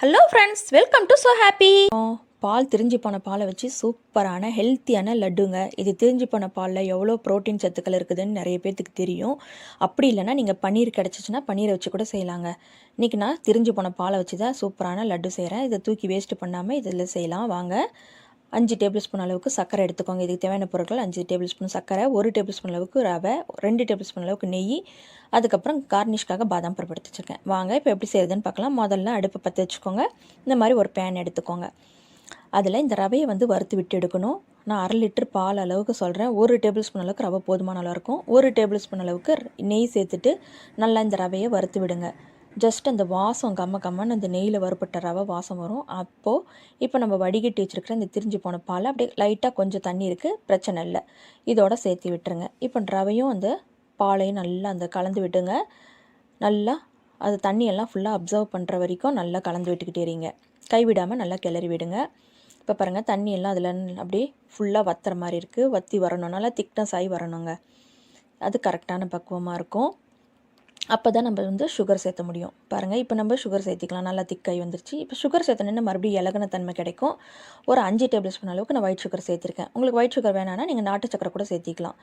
Hello friends welcome to so happy பால் திரிஞ்சு போன பாலை வச்சு சூப்பரான ஹெல்த்தியான லட்டுங்க. இது திரிஞ்சு போன பாலில் எவ்வளோ ப்ரோட்டீன் சத்துக்கள் இருக்குதுன்னு நிறைய பேர்த்துக்கு தெரியும். அப்படி இல்லைன்னா நீங்கள் பன்னீர் கிடச்சிச்சின்னா பன்னீரை வச்சு கூட செய்யலாங்க. இன்றைக்கி நான் திரிஞ்சு போன பாலை வச்சு தான் சூப்பரான லட்டு செய்கிறேன் இதை தூக்கி வேஸ்ட் பண்ணாமல் இதில் செய்யலாம். வாங்க. அஞ்சு டேபிள் ஸ்பூன் அளவுக்கு சர்க்கரை எடுத்துக்கோங்க. இதுக்கு தேவையான பொருட்கள் அஞ்சு டேபிள் ஸ்பூன் சர்க்கரை ஒரு டேபிள் ஸ்பூன் அளவுக்கு ரவை ரெண்டு டேபிள் ஸ்பூன் அளவுக்கு நெய் அதுக்கப்புறம் கார்னிஷ்காக பாதாம் பருப்பு எடுத்து வச்சுருக்கேன். வாங்க இப்போ எப்படி செய்யுதுன்னு பார்க்கலாம். முதல்ல அடுப்பை பற்ற வச்சுக்கோங்க. இந்த மாதிரி ஒரு பேன் எடுத்துக்கோங்க. அதில் இந்த ரவையை வந்து வறுத்து விட்டு எடுக்கணும். நான் அரை லிட்டர் பால் அளவுக்கு சொல்கிறேன் ஒரு டேபிள் ஸ்பூன் அளவுக்கு ரவை போதுமான அளவு இருக்கும். ஒரு டேபிள் ஸ்பூன் அளவுக்கு நெய் சேர்த்துட்டு நல்லா இந்த ரவையை வறுத்து விடுங்க. ஜஸ்ட் அந்த வாசம் கம்ம கம்மன்னு அந்த நெய்யில் வறுப்பட்ட ரவை வாசம் வரும். அப்போது இப்போ நம்ம வடிகட்டி வச்சுருக்கிற இந்த திரிஞ்சு போன பால் அப்படியே லைட்டாக கொஞ்சம் தண்ணி இருக்குது பிரச்சனை இல்லை. இதோட சேர்த்து விட்டுருங்க. இப்போ ரவையும் அந்த பாலையும் நல்லா அந்த கலந்து விட்டுங்க நல்லா அது தண்ணியெல்லாம் ஃபுல்லாக அப்சர்வ் பண்ணுற வரைக்கும் நல்லா கலந்து விட்டுக்கிட்டே இருங்க. கைவிடாமல் நல்லா கிளறி விடுங்க. இப்போ பாருங்கள் தண்ணியெல்லாம் அதில் அப்படியே ஃபுல்லாக வத்துற மாதிரி இருக்குது வற்றி வரணும். நல்லா திக்னஸ் ஆகி வரணுங்க. அது கரெக்டான பக்குவமாக இருக்கும். அப்போ தான் நம்ம வந்து சுகர் சேர்த்த முடியும். பாருங்கள் இப்போ நம்ம சுகர் சேர்த்திக்கலாம். நல்லா திக்காய் வந்துருச்சு. இப்போ சுகர் சேர்த்தனோன்னா மறுபடியும் இலகுன தன்மை கிடைக்கும். ஒரு அஞ்சு டேபிள் ஸ்பூன் அளவுக்கு நான் ஒயிட் சுகர் சேர்த்துருக்கேன். உங்களுக்கு ஒயிட் சுகர் வேணான்னா நீங்கள் நாட்டு சக்கரை கூட சேர்த்திக்கலாம்.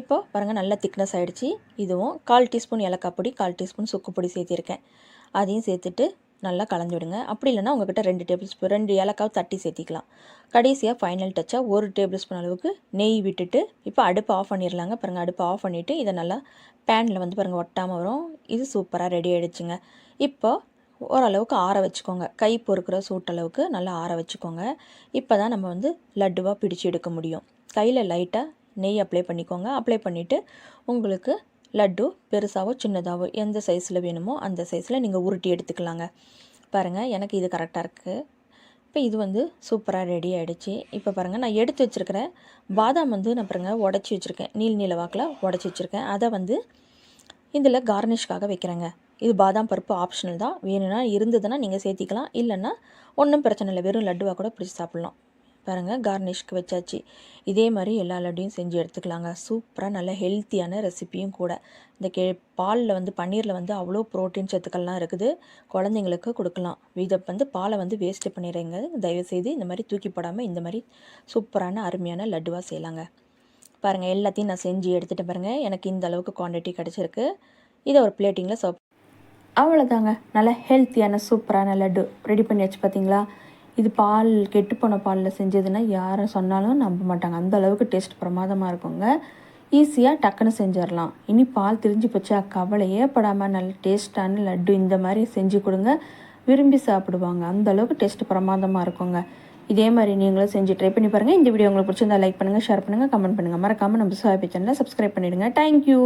இப்போ பாருங்கள் நல்லா திக்னஸ் ஆகிடுச்சு இதுவும் கால் டீஸ்பூன் ஏலக்காய் பொடி கால் டீஸ்பூன் சுக்கு பொடி சேர்த்திருக்கேன். அதையும் சேர்த்துட்டு நல்லா கலந்து விடுங்க அப்படி இல்லைனா உங்கள்கிட்ட ரெண்டு டேபிள் ஸ்பூன் ரெண்டு ஏலக்காவை தட்டி சேர்த்திக்கலாம். கடைசியாக ஃபைனல் டச்சாக ஒரு டேபிள் ஸ்பூன் அளவுக்கு நெய் விட்டுட்டு இப்போ அடுப்பு ஆஃப் பண்ணிடலாங்க பாருங்கள் அடுப்பு ஆஃப் பண்ணிவிட்டு இதை நல்லா பேனில் வந்து பாருங்கள் ஒட்டாமல் வரும். இது சூப்பராக ரெடி ஆகிடுச்சுங்க இப்போ ஓரளவுக்கு ஆற வச்சுக்கோங்க. கை பொறுக்கிற சூட்டளவுக்கு நல்லா ஆற வச்சுக்கோங்க. இப்போ தான் நம்ம வந்து லட்டுவாக பிடிச்சி எடுக்க முடியும். கையில் லைட்டாக நெய் அப்ளை பண்ணிக்கோங்க. அப்ளை பண்ணிவிட்டு உங்களுக்கு லட்டு பெருசாகவோ சின்னதாகவோ எந்த சைஸில் வேணுமோ அந்த சைஸில் நீங்கள் உருட்டி எடுத்துக்கலாங்க. பாருங்கள் எனக்கு இது கரெக்டாக இருக்குது இப்போ இது வந்து சூப்பராக ரெடி ஆகிடுச்சு இப்போ பாருங்கள் நான் எடுத்து வச்சுருக்கிற பாதாம் வந்து நான் பாருங்கள் உடச்சி வச்சுருக்கேன். நீல் நீல வாக்கில் உடச்சி வச்சுருக்கேன். அதை வந்து இதில் கார்னிஷ்காக வைக்கிறேங்க. இது பாதாம் பருப்பு ஆப்ஷனல் தான். வேணும்னா இருந்ததுன்னா நீங்கள் சேர்த்திக்கலாம். இல்லைன்னா ஒன்றும் பிரச்சனை இல்லை. வெறும் லட்டுவாக கூட பிடிச்சி சாப்பிட்லாம். பாருங்கள் கார்னிஷ்க்கு வச்சாச்சு. இதே மாதிரி எல்லா லட்டையும் செஞ்சு எடுத்துக்கலாங்க. சூப்பராக நல்ல ஹெல்த்தியான ரெசிப்பியும் கூட. இந்த கே பாலில் வந்து பன்னீரில் வந்து அவ்வளோ ப்ரோட்டீன் சத்துக்கள்லாம் இருக்குது. குழந்தைங்களுக்கு கொடுக்கலாம். இதை வந்து பாலை வந்து வேஸ்ட்டு பண்ணிடுறீங்க. தயவுசெய்து இந்த மாதிரி தூக்கி போடாமல் இந்த மாதிரி சூப்பரான அருமையான லட்டுவாக செய்யலாங்க. பாருங்கள் எல்லாத்தையும் நான் செஞ்சு எடுத்துகிட்டு பாருங்கள் எனக்கு இந்த அளவுக்கு குவான்டிட்டி கிடச்சிருக்கு. இதை ஒரு பிளேட்டிங்கில் சர்வ் அவ்வளோதாங்க நல்ல ஹெல்த்தியான சூப்பரான லட்டு. ரெடி பண்ணி வச்சு பார்த்தீங்களா இது பால் கெட்டுப்போன பாலில் செஞ்சதுன்னா யாரும் சொன்னாலும் நம்ப மாட்டாங்க. அந்த அளவுக்கு டேஸ்ட் பிரமாதமாக இருக்குங்க. ஈஸியாக டக்குன்னு செஞ்சிடலாம் இனி பால் திரிஞ்சு போச்சா கவலையே படாமல் நல்ல டேஸ்ட்டான லட்டு இந்த மாதிரி செஞ்சு கொடுங்க. விரும்பி சாப்பிடுவாங்க. அந்த அளவுக்கு டேஸ்ட் பிரமாதமாக இருக்குங்க. இதே மாதிரி நீங்களும் செஞ்சு ட்ரை பண்ணி பாருங்கள் இந்த வீடியோ உங்களுக்கு பிடிச்சிருந்தா லைக் பண்ணுங்கள் ஷேர் பண்ணுங்கள் கமெண்ட் பண்ணுங்கள் மறக்காமல் நம்ம சுவாபி சேனலை சப்ஸ்கிரைப் பண்ணிவிடுங்க தேங்க்யூ